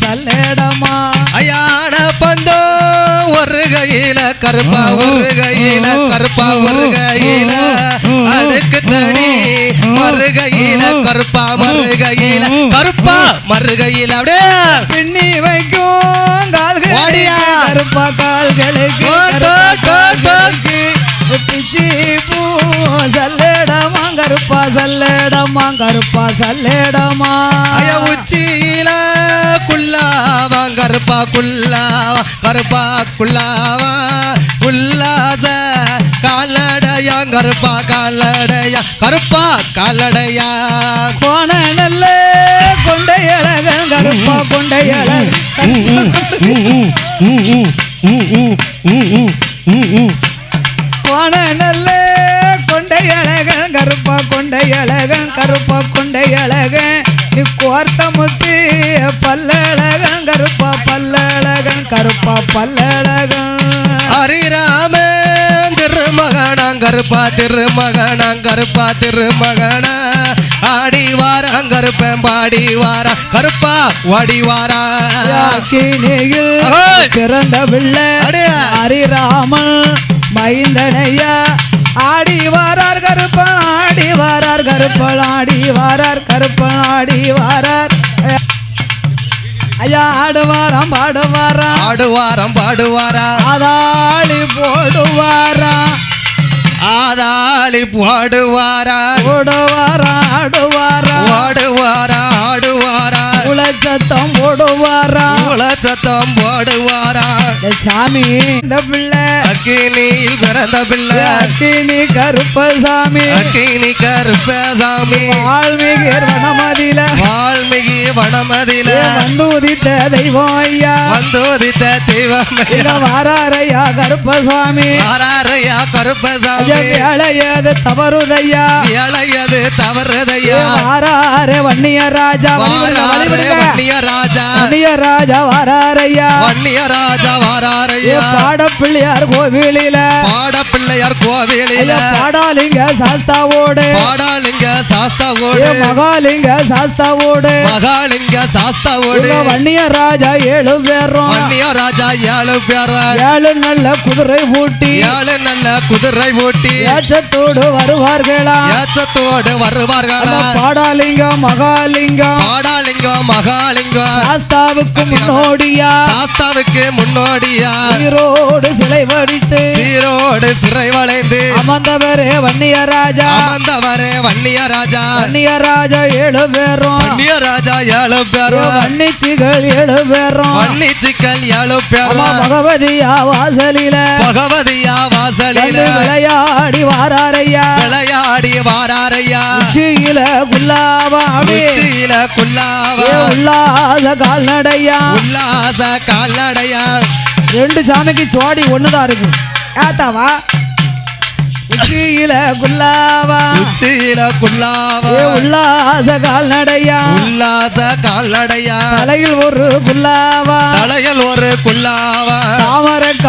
சல்லடமா. அயான பந்தோ ஒரு கையில கருப்பா ஒரு கையில கருப்பா ஒரு கையில அடுக்கு தடி மறு கையில கருப்பா மறு கையில கருப்பா மறு கையில அப்படியே பின்னி வைக்கும் கால்களுக்கு வாடியா. கருப்பா கால்களுக்கு பிச்சி பூ சல்லடமா கருப்பா சல்லடமா கருப்பா சல்லடமா. உச்சியில கருப்பா குல்லாவா கருப்பா குல்லாவா உல்லாச காலடையா கருப்பா காலடையா கருப்பா காலடையா போன நல்ல கொண்டை அழகன் கருப்பா கொண்டை அழகன் பல்லழகன் ஹரிராம திருமகனாங் கருப்பா திருமகனாங் கருப்பா மகனா ஆடி வாராங் கருப்பன் பாடி வாரா கருப்பா வாடி வாரா! பிறந்த பிள்ளை. ஹரிராமன் மைந்தனையா. ஆடி வாரார் கருப்பன் ஆடி வாரார் கருப்பன் ஆடி வாரார் கருப்பன் ஆடி வாரார் ஐயா ஆடுவாராம் பாடுவாராம் ஆடுவாரம் பாடுவாரா? அதாளி போடுவாராம் ஆதாளி பாடுவாரா? போடுவாராம் ஆடுவாராம் ஆடுவாரா ஆடுவாரா உலச்சத்தம் போடுவாராம் உலச்சத்தம் பாடுவாரா? இந்த சாமி இந்த பிள்ளை. அக்கினியில் பிறந்த பிள்ளை. அக்கினி கருப்பசாமி அக்கினி கருப்பசாமி ஆழ்மிகு வனமதியில வால்மீகி வனமதில. வந்து உதித்த தெய்வம் ஐயா? வந்தோதித்த வாராரையா கருப்பசுவாமி ஆராரையா கருப்பசாமி? வேலையது தவறுதையா? இளையது தவறுதையா? வாராரே வன்னிய ராஜா வாராரே வன்னிய ராஜா வன்னிய ராஜா. வாராரையா? வன்னிய ராஜா வாராரையா? பாடப்பிள்ளையார் கோவிலில? பாட பிள்ளையார் கோவிலில பாடாலிங்க சாஸ்தாவோடு. பாடாலிங்க சாஸ்தாவோடு. மகாலிங்க சாஸ்தாவோடு. மகாலிங்க சாஸ்தாவோடு. இங்க வன்னிய ராஜா ஏழு பேரும். வன்னிய ராஜா ஏழு பேர. ஏழு நல்ல குதிரை பூட்டி ஏழு நல்ல குதிரை ஓட்டி ஏற்றத்தோடு வருவார்களா? ஏச்சத்தோடு வருவார்களா? பாடாலிங்கம் மகாலிங்கம். பாடாலிங்கம் மகாலிங்கம். சாஸ்தாவுக்கு முன்னோடியா? சாஸ்தாவுக்கு முன்னோடியா? உயிரோடு சிலை வடித்து சீரோடு சிறை வளைந்து அமர்ந்தவரே வன்னிய ராஜா. அமர்ந்தவரே வன்னிய ராஜா. வன்னிய ராஜா ஏழு பேரும். வன்னிய ராஜா ஏழு பேரும். வன்னிச்சிகள் ஏழு பேரும். வன்னிச்சிக்கல் ஏழு பேரும். பகவதியா வாசலில. பகவதியா வாசலில. விளையாடி வாராரையா. விளையாடி வாராரையா. உச்சியில குல்லாவாடி உச்சியில குல்லாவா. உல்லாச கால்நடையா. உல்லாச கால்நடையா. ரெண்டு சாமிக்கு சோடி ஒண்ணுதான் இருக்கு. ஏத்தாவா உச்சியில குல்லாவா? உச்சியில குல்லாவா? உல்லாச கால்நடையா? உல்லாச கால்நடையா? தலையில் ஒரு குல்லாவா? தலையில் ஒரு குல்லாவா?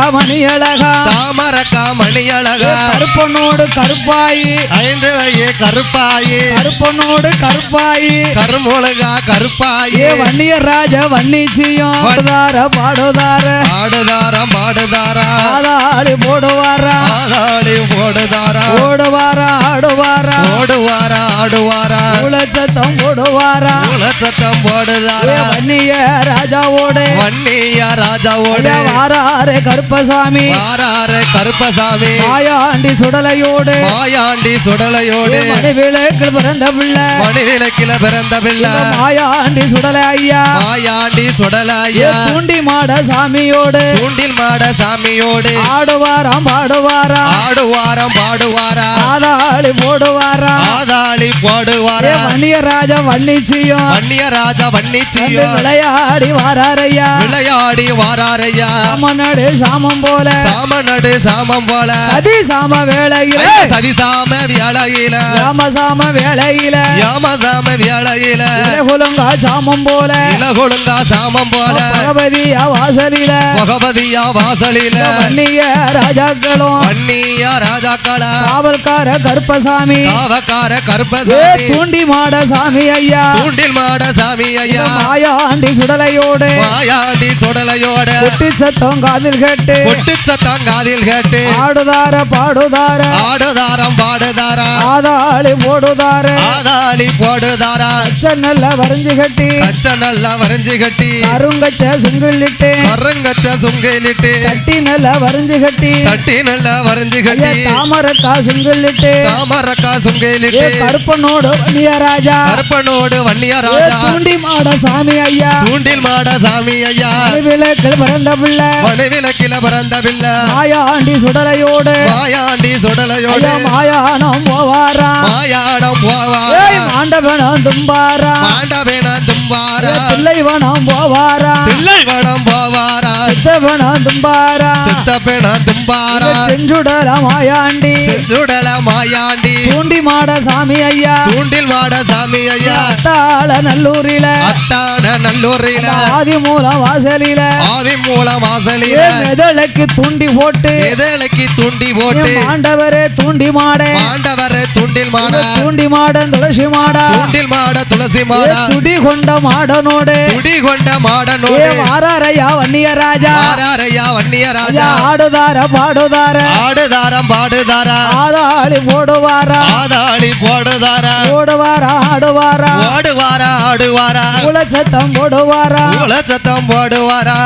தாமரக்கா மணி அழகா. தாமரக்கா மணியழகா கருப்பனோடு கருப்பாயி. ஐந்து வய கருப்பாயி. கருப்பனோடு கருப்பாயி. கருமுழுகா கருப்பாயி. வன்னிய ராஜ வன்னிச்சியம் பாடுதார பாடுதார. பாடுதாரம் பாடுதாரா. ஆதாளி போடுவாரா. ஆதாளி போடுதாரா. ஓடுவாரா ஆடுவாரா. ஓடுவாரா ஆடுவாரா. உலச்சத்தம் போடுவாரா. உலச்சத்தம் போடுதாரா. வன்னிய ராஜாவோடு. வன்னியா ராஜாவோடு. வாராரே கருப்பசாமி. வாராரு கருப்பசாமி. மாயாண்டி சுடலையோடு. மாயாண்டி சுடலையோடு. மணிவிளக்கில் பிறந்த பிள்ளை. மணிவிளக்கில பிறந்த பிள்ளை. மாயாண்டி சுடலை ஐயா. மாயாண்டி ஏ சுடலையா தூண்டி மாட சாமியோடு. தூண்டில் மாட சாமியோடு. ஆடுவாராம் பாடுவாரா. ஆடுவாரம் பாடுவாரா. ஆதாளி போடுவாரா. ஆதாளி போடுவாரா. வன்னிய ராஜா வன்னிச்சியம். வன்னிய ராஜா வன்னிச்சியும் விளையாடி வாராரையா விளையாடி வாராரையா அம்மன் சாமனடு சாமம் போல. சாம நடு சாமம் போல. சதி சாம வேளையில. சதி சாம வேளையில சாம சாம வேளையில. யாம சாம வேளையில குலங்கா சாமம் போல. இலகுழுங்கா சாமம் போல. பகவதியா வாசலில. பகவதியா வாசலில. வன்னிய ராஜாக்களும். வன்னியா ராஜாக்களா. காவல்கார கருப்பசாமி. காவக்கார கருப்பசாமி. தூண்டி மாட சாமி ஐயா. தூண்டில் மாட சாமி ஐயா. மாயாண்டி சுடலையோடு. மாயாண்டி சுடலையோட. குட்டி சத்தம் காதில் கேட்டு கொட்டு. சத்தம் காதில் கேட்டு. ஆடுதார பாடுதார. ஆடுதாரம் பாடுதாரா. ஆதாளி போடுதார. ஆதாளி போடுதாரா. அச்ச நல்ல வரைஞ்சு கட்டி. கச்ச நல்லா வரைஞ்சு கட்டி. அருங்கச்ச சுங்கிள்ளிட்டு கருங்கச்ச சுங்கையிலிட்டு கட்டி நல்ல வரைஞ்சு கட்டி. தட்டி நல்லா வரைஞ்சு கட்டி. தாமரக்கா சுங்கிள்ளிட்டு தாமரக்கா ஏ சுங்கையிலிட்டு கருப்பனோடு வன்னிய ராஜா. கருப்பனோடு வன்னிய ஏ ராஜா. தூண்டி மாட சாமி ஐயா. தூண்டில் மாட சாமி ஐயா. விளக்கில் பிறந்த பிள்ளை. மணிவிளக்கில பிறந்த பிள்ள மாயாண்டி சுடலையோடு. மாயாண்டி சுடலையோடு. ஐயா மாயானம் போவாரா? மாயாடம் போவா ஏய் மாண்டவனம் தும்பாரா? மாண்டவேன தும்பாரா? பிள்ளைவனம் போவாரா? பிள்ளை வனம் போவாரா? சித்தவனம் தும்பாரா சித்தப்பேன தும்பாரா செஞ்சுடல மாயாண்டி செஞ்சுடல மாயாண்டி தூண்டி மாட சாமி ஐயா. தூண்டில் மாட சாமி ஐயா. அத்தாள நல்லூரில. அத்தான நல்லூரில. ஆதி மூலம் வாசலில. ஆதி மூல வாசலில. ஏ மெதளைக்கு தூண்டி போட்டு. எதலைக்கு தூண்டி ஏ போட்டு மாண்டவரே தூண்டி மாடே. மாண்டவர் தூண்டில் மாட. தூண்டி மாடன் துளசி மாடா. தூண்டில் மாட துளசி மாட. துடி கொண்ட மாடனோடு. துடி கொண்ட மாடனோடு. வாராரையா வன்னிய ராஜா ஆராரையா வன்னிய ராஜா ஆடுதார பாடுதார. ஆடுதாரம் பாடுதாரா. ஆதாளி போடுவாரா. ஆதாளி போடுதாரா. ஓடுவாரா ஆடுவாரா. ஓடுவாரா ஆடுவாரா. குலச்சத்தம் போடுவாரா. உலச்சத்தம் போடுவாரா.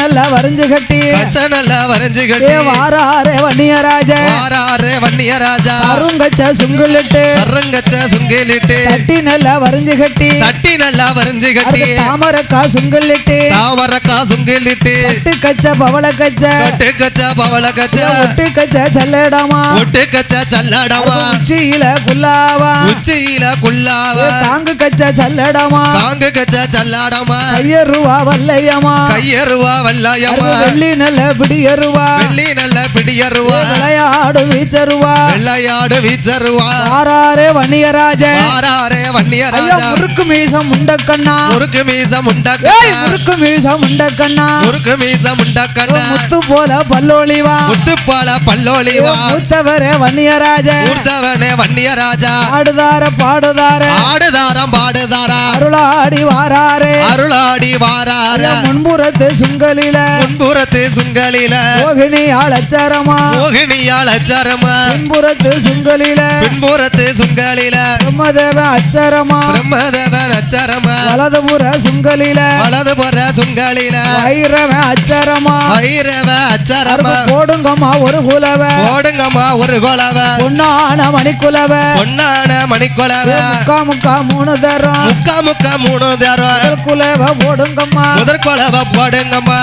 நல்லா வரைஞ்சு கட்டி. நல்ல வரைஞ்சு கட்டி. வாராரே வன்னிய ராஜா வாராரே வன்னிய ராஜா அருங்கச்ச சுங்குலிட்டு கருங்கச்ச சுங்கிலிட்டு. தட்டி நல்லா வரைஞ்சு கட்டி. தட்டி நல்லா வரைஞ்சு கட்டி. தாமரக்கா சுங்குலிட்டு. தாமரக்கா சுங்கிலிட்டு. ஒட்டு கச்ச பவள கச்ச. கட்டு கச்ச பவள கச்ச. ஒட்டு கச்ச சல்லடமா. ஒட்டு கச்ச சல்லடமா. உச்சியில குல்லாவா. உச்சியில குள்ளாவ தாங்கு கச்ச சல்லடமா. காங்கு கச்ச சல்லாடமா. ஐயருவா வல்லையமா கையருவா வல்லாயம்மா. வெள்ளி நல்ல பிடியருவா வெள்ளி நல்ல பிடியருவா விளையாடு வீச்சருவா வெள்ளையாடு வீச்சருவா ஆறாரே வன்னியராஜ ஆறாரே வன்னிய ஐயா ராஜா முறுக்கு மீசம் முண்டக்கண்ணா முறுக்கு மீசம் ஏய் உண்டக்கண்ணா முறுக்கு மீசம் முண்டக்கண்ணா முறுக்கு மீசம் உண்டக்கண்ணா முத்து போல பல்லோளிவா முத்துப்பால பல்லோலிவா. மூத்தவரே வன்னியராஜ ஊர்தவனே வன்னிய ராஜா ஆடுதார பாடுதார. ஆடுதாரம் பாடுதாரா. அருளாடி வாராரே. அருளாடி வாரார. முன்புறத்து சுங்கலில. முன்புறத்து சுங்கலில. மோகினி ஆளச்சரமா. மோகினியால் அச்சரமா? முன்புறத்து சுங்கலில. பின்புறத்து சுங்கலில. பிரம்மதேவ அச்சரமா? பிரம்மதவன் அச்சரமா? வலதுபுற சுங்கலில. வலது போற சுங்கலில. வைரவ அச்சரமா? ஐரவ அச்சரமா? அருகு போடுங்கம்மா ஒரு குலவ. ஓடுங்கம்மா ஒரு கொலவ. பொன்னான மணிக்குலவ. பொன்னான மணிக்கொலவ. முக்கா முக்கா மூணு தரம். முக்கா முக்கா மூணு தரம். குலவ போடுங்கம்மா. முதற் கொலவ போடுங்கம்மா.